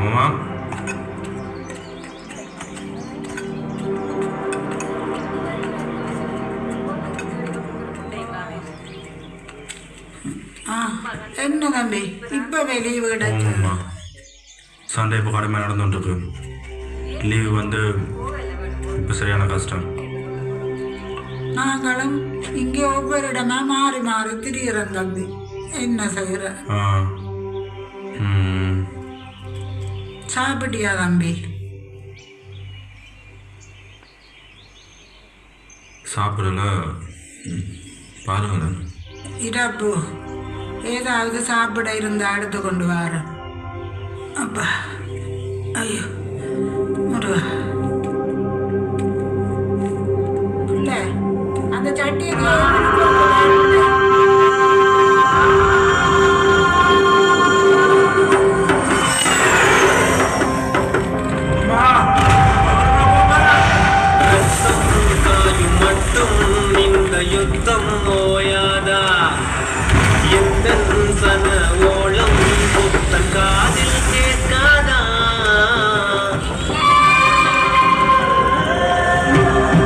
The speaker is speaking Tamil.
அம்மா ஆ என்ன தம்பி? இப்பவே லீவு ஆமாம்மா சண்டே இப்போ கடுமையாக நடந்துட்டுருக்கு. லீவு வந்து இப்போ சரியான கஷ்டம். நாங்களும் இங்கே ஒவ்வொரு இடமா மாறி மாறி திரியிறோம் தம்பி. என்ன செய்யற ஆ. ம். சாப்பிட்டியா தம்பி? சாப்பிடல. பாருங்களேன் இரப்பு ஏதாவது சாப்பிட இருந்தா எடுத்து கொண்டு வரேன். அப்பா. 坊やだ。